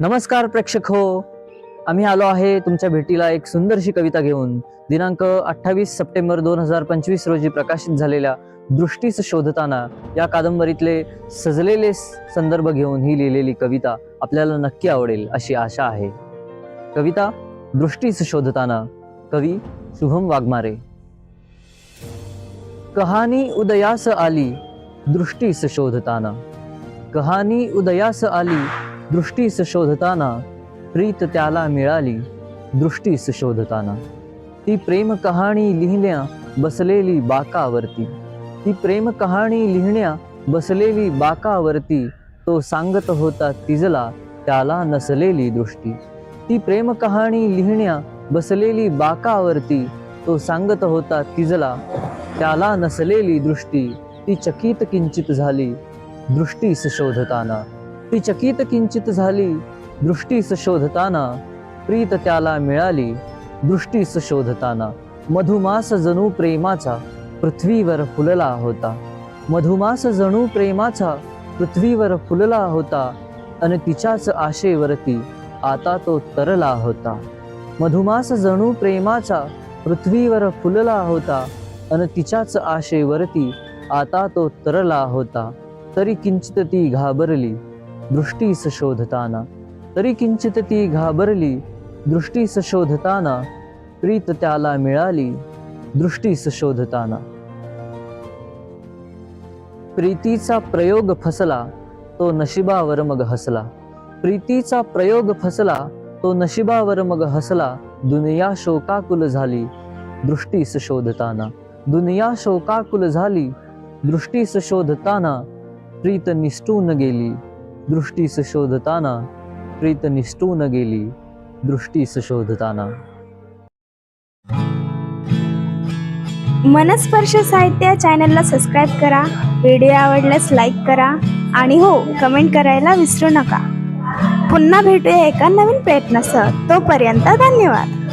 नमस्कार प्रेक्षक हो. आम्ही आलो आहे तुमच्या भेटीला एक सुंदरशी कविता घेऊन. दिनांक अठ्ठावीस सप्टेंबर दोन हजार पंचवीस रोजी प्रकाशित झालेल्या दृष्टीस शोधताना या कादंबरीतले सजलेले संदर्भ घेऊन ही लिहिलेली कविता आपल्याला नक्की आवडेल अशी आशा आहे. कविता दृष्टीस शोधताना. कवी शुभम वाघमारे. कहाणी उदयास आली दृष्टीस शोधताना. कहाणी उदयास आली दृष्टीस शोधताना प्रीत त्याला मिळाली दृष्टीस शोधताना ती प्रेम कहाणी लिहिण्या बसलेली बाकावरती. ती प्रेम कहाणी लिहिण्या बसलेली बाकावरती तो सांगत होता तिजला त्याला नसलेली दृष्टी. ती प्रेम कहाणी लिहिण्या बसलेली बाकावरती तो सांगत होता तिजला त्याला नसलेली दृष्टी. ती चकित किंचित झाली दृष्टीस शोधताना ती चकित किंचित झाली दृष्टीस शोधताना प्रीत त्याला मिळाली दृष्टीस शोधताना मधुमास जणू प्रेमाचा पृथ्वीवर फुलला होता. मधुमास जणू प्रेमाचा पृथ्वीवर फुलला होता आणि तिच्याच आशेवरती आता तो तरला होता. मधुमास जणू प्रेमाचा पृथ्वीवर फुलला होता आणि तिच्याच आशेवरती आता तो तरला होता. तरी किंचित ती घाबरली. दृष्टीस शोधताना तरी किंचित ती घाबरली दृष्टीस शोधताना प्रीत त्याला मिळाली दृष्टीस शोधताना प्रीतीचा प्रयोग फसला तो नशिबावर मग हसला प्रीतीचा प्रयोग फसला तो नशिबावर मग हसला दुनिया शोकाकुल झाली दृष्टीस शोधताना दुनिया शोकाकुल झाली दृष्टीस शोधताना प्रीत निष्ठून गेली दृष्टी शोधताना प्रीत निष्ठून गेली दृष्टी शोधताना मनस्पर्श साहित्य चॅनलला सबस्क्राईब करा व्हिडिओ आवडल्यास लाईक करा आणि हो कमेंट करायला विसरू नका. पुन्हा भेटूया एका नवीन प्रयत्नासह. तोपर्यंत धन्यवाद.